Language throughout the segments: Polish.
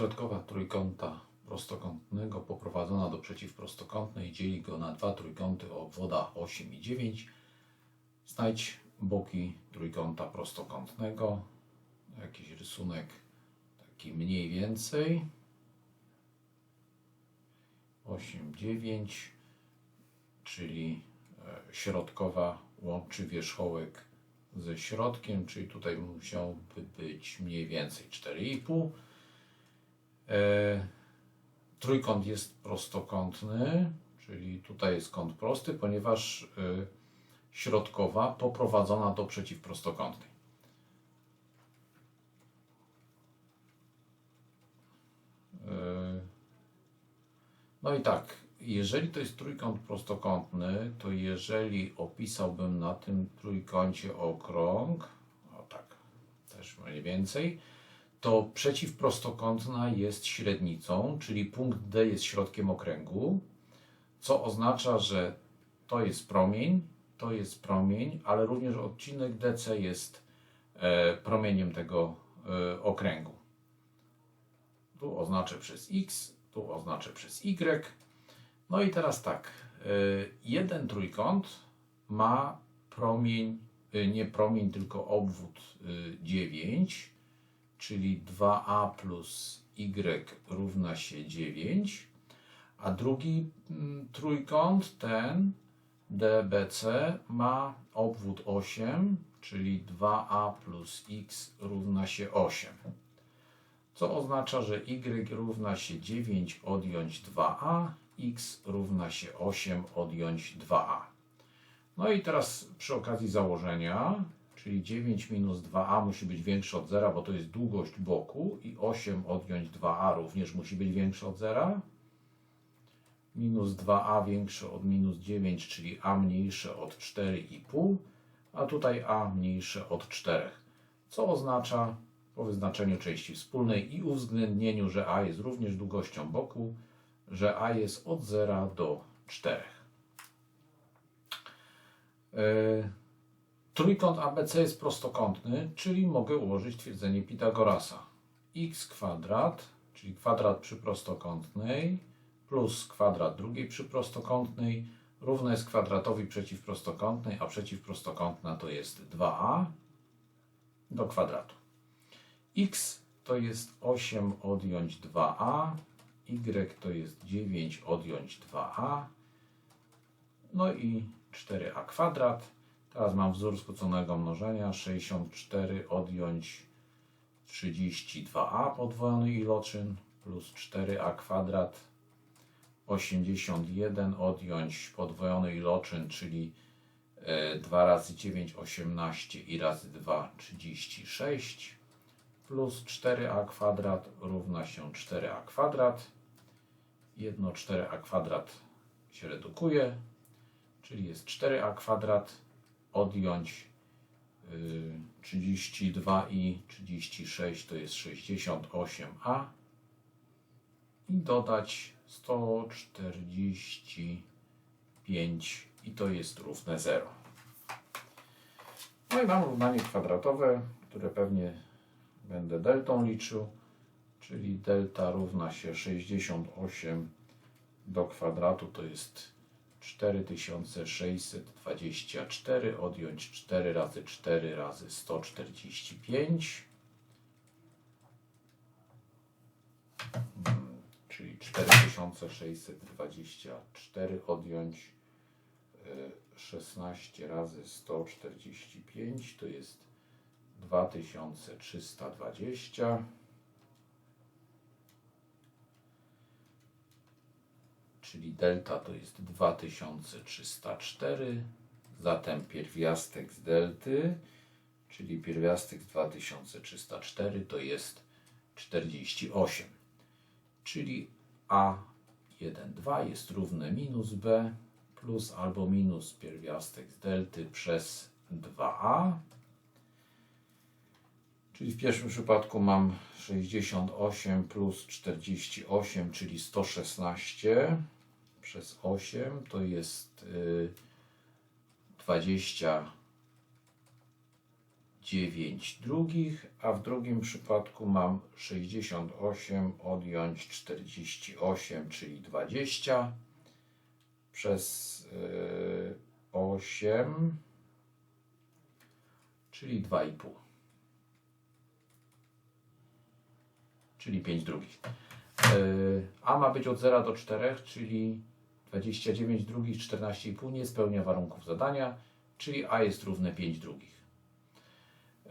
Środkowa trójkąta prostokątnego poprowadzona do przeciwprostokątnej dzieli go na dwa trójkąty o obwodach 8 i 9. Znajdź boki trójkąta prostokątnego. Jakiś rysunek taki mniej więcej. 8, 9, czyli e, środkowa łączy wierzchołek ze środkiem, czyli tutaj musiałby być mniej więcej 4,5. E, trójkąt jest prostokątny, czyli tutaj jest kąt prosty, ponieważ e, środkowa poprowadzona do przeciwprostokątnej. E, No i tak, jeżeli to jest trójkąt prostokątny, to jeżeli opisałbym na tym trójkącie okrąg, o tak, też mniej więcej, to przeciwprostokątna jest średnicą, czyli punkt D jest środkiem okręgu, co oznacza, że to jest promień, to jest promień, ale również odcinek DC jest e, promieniem tego e, okręgu. Tu oznaczę przez X, tu oznaczę przez Y. No i teraz tak, y, jeden trójkąt ma promień, nie promień, tylko obwód y, 9, czyli 2a plus y równa się 9, a drugi mm, trójkąt, ten DBC, ma obwód 8, czyli 2a plus x równa się 8 co oznacza, że y równa się 9 odjąć 2a, x równa się 8 odjąć 2a. No i teraz przy okazji założenia, czyli 9 minus 2a musi być większe od 0, bo to jest długość boku i 8 odjąć 2a również musi być większe od 0. Minus 2a większe od minus 9, czyli a mniejsze od 4,5, a tutaj a mniejsze od 4, co oznacza, po wyznaczeniu części wspólnej i uwzględnieniu, że a jest również długością boku, że a jest od 0 do 4. Yy, Trójkąt ABC jest prostokątny, czyli mogę ułożyć twierdzenie Pitagorasa. x kwadrat, czyli kwadrat przy prostokątnej, plus kwadrat drugiej przy prostokątnej, równe jest kwadratowi przeciwprostokątnej, a przeciwprostokątna to jest 2a do kwadratu x to jest 8 odjąć 2a, y to jest 9 odjąć 2a, no i 4a kwadrat. Teraz mam wzór skróconego mnożenia. 64 odjąć 32a podwojony iloczyn plus 4a kwadrat. 81 odjąć podwojony iloczyn, czyli 2 razy 9 18 i razy 2 36 plus 4a kwadrat równa się 4a kwadrat. Jedno 4a kwadrat się redukuje, czyli jest 4a kwadrat odjąć y, 32 i 36 to jest 68a i dodać 145 i to jest równe 0. No i mam równanie kwadratowe, które pewnie będę deltą liczył, czyli delta równa się 68 do kwadratu to jest 4624 odjąć 4 razy 4 razy 145 Mm, czyli 4624 odjąć y, 16 razy 145 to jest 2320 czyli delta to jest 2304 zatem pierwiastek z delty czyli pierwiastek z 2304 to jest 48 czyli a1,2 jest równe minus b plus albo minus pierwiastek z delty przez 2a Czyli w pierwszym przypadku mam 68 plus 48, czyli 116 przez 8 to jest y, 29 9 drugich, a w drugim przypadku mam 68 odjąć 48, czyli 20 przez yy, 8, czyli 2,5. Czyli 5 drugich. Yy, A ma być od 0 do 4, czyli 29 drugich, 14,5 nie spełnia warunków zadania, czyli A jest równe 5 drugich.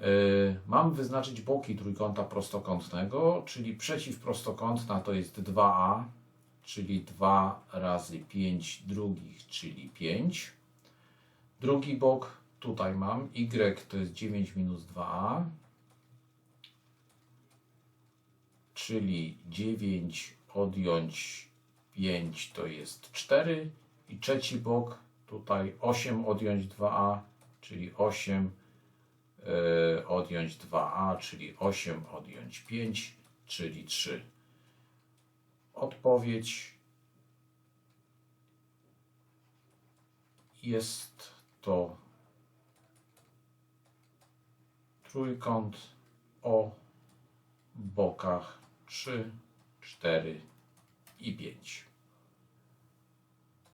Yy, Mam wyznaczyć boki trójkąta prostokątnego, czyli przeciwprostokątna to jest 2a, czyli 2 razy 5 drugich, czyli 5. Drugi bok tutaj mam, y to jest 9 minus 2a, czyli 9 odjąć 5 to jest 4 i trzeci bok tutaj 8 odjąć 2a, czyli 8 yy, odjąć 2a, czyli 8 odjąć 5, czyli 3. Odpowiedź jest to trójkąt o bokach 3, 4 i 5.